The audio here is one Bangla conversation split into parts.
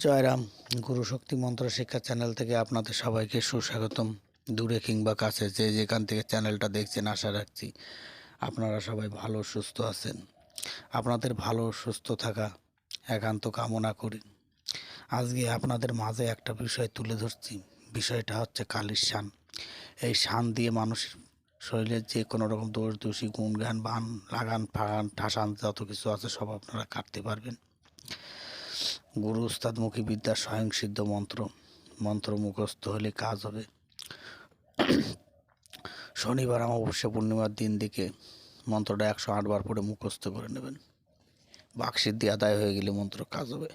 জয়রাম, গুরু শক্তি মন্ত্র শিক্ষা চ্যানেল থেকে আপনাদের সবাইকে সুস্বাগতম। দূরে কিংবা কাছে যে যেখান থেকে চ্যানেলটা দেখছেন, আশা রাখছি আপনারা সবাই ভালো, সুস্থ আছেন। আপনাদের ভালো, সুস্থ থাকা একান্ত কামনা করি। আজকে আপনাদের মাঝে একটা বিষয় তুলে ধরছি। বিষয়টা হচ্ছে কালির শান। এই শান দিয়ে মানুষের শরীরের যে কোনো রকম দোষ, দোষী, গুণগান, বান, লাগান, ফাগান, ঠাসান, যত কিছু আছে সব আপনারা কাটতে পারবেন। গুরু উস্তাদমুখী বিদ্যার স্বয়ংসিদ্ধ মন্ত্র মন্ত্র মুখস্থ হলে কাজ হবে। শনিবার অমাবস্যা পূর্ণিমার দিন দিকে মন্ত্রটা একশো আটবার পরে মুখস্থ করে নেবেন। বাকসিদ্ধি আদায় হয়ে গেলে মন্ত্র কাজ হবে।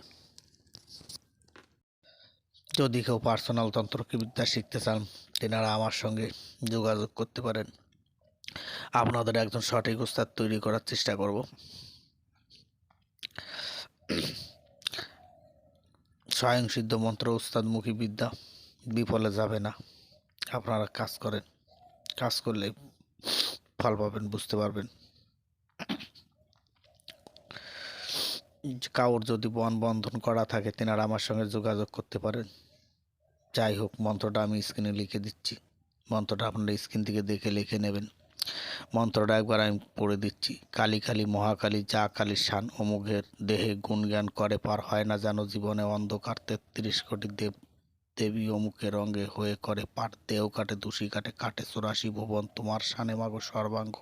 যদি কেউ পার্সোনাল তন্ত্রকে বিদ্যা শিখতে চান, তেনারা আমার সঙ্গে যোগাযোগ করতে পারেন। আপনাদের একজন সঠিক উস্তাদ তৈরি করার চেষ্টা করব। স্বয়ংসিদ্ধ মন্ত্র উস্তাদমুখী বিদ্যা, বিফলে যাবে না। আপনারা কাজ করেন। কাজ করলে ফল পাবেন, বুঝতে পারবেন। কাউর যদি বন বন্ধন করা থাকে, তেনারা আমার সঙ্গে যোগাযোগ করতে পারেন। যাই হোক, মন্ত্রটা আমি স্ক্রিনে লিখে দিচ্ছি। মন্ত্রটা আপনারা স্ক্রিন থেকে দেখে, লিখে নেবেন। মন্ত্রটা একবার আমি পড়ে দিচ্ছি। কালী কালী মহাকালী, যা কালীর শান অমুকের দেহে গুণগান করে, পার হয় না যেন জীবনে অন্ধকার তেত্রিশ কোটি দেব, দেবী অমুকের রঙে হয়ে করে, পার দেহ কাটে, দোষী কাটে কাটে চুরাশি ভুবন, তোমার শানে মাগো সর্বাঙ্গ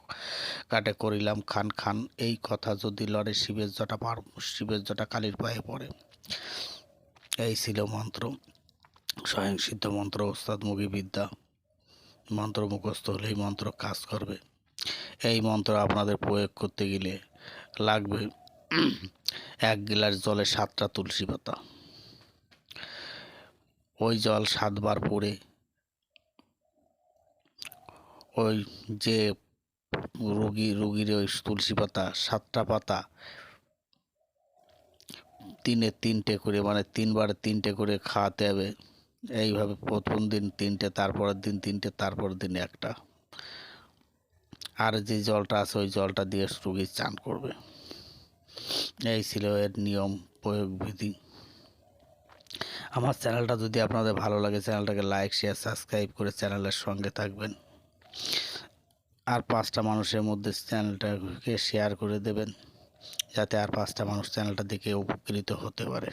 কাটে, করিলাম খান খান, এই কথা যদি লড়ে শিবের জটা পার, শিবের জটা কালীর পায়ে পড়ে। এই ছিল মন্ত্র। স্বয়ং সিদ্ধ মন্ত্র, ওস্তাদ মুখী বিদ্যা। মন্ত্র মুখস্থ হলেই মন্ত্র কাজ করবে। এই মন্ত্র আপনাদের প্রয়োগ করতে গেলে লাগবে এক গ্লাস জলে সাতটা তুলসী পাতা। ওই জল সাতবার পরে ওই যে রুগী, রুগীর ওই তুলসী পাতা, সাতটা পাতা, তিনে তিনটে করে মানে তিনবার তিনটে করে খাওয়াতে হবে। এইভাবে প্রথম দিন তিনটে, তারপরের দিন তিনটে, তারপরের দিন একটা। আর যে জলটা আছে, ওই জলটা দিয়ে রুগী চান করবে। এই ছিল এর নিয়ম প্রয়োগ বিধি আমার চ্যানেলটা যদি আপনাদের ভালো লাগে, চ্যানেলটাকে লাইক শেয়ার সাবস্ক্রাইব করে চ্যানেলের সঙ্গে থাকবেন। আর পাঁচটা মানুষের মধ্যে চ্যানেলটাকে শেয়ার করে দেবেন, যাতে আর পাঁচটা মানুষ চ্যানেলটা দেখে উপকৃত হতে পারে।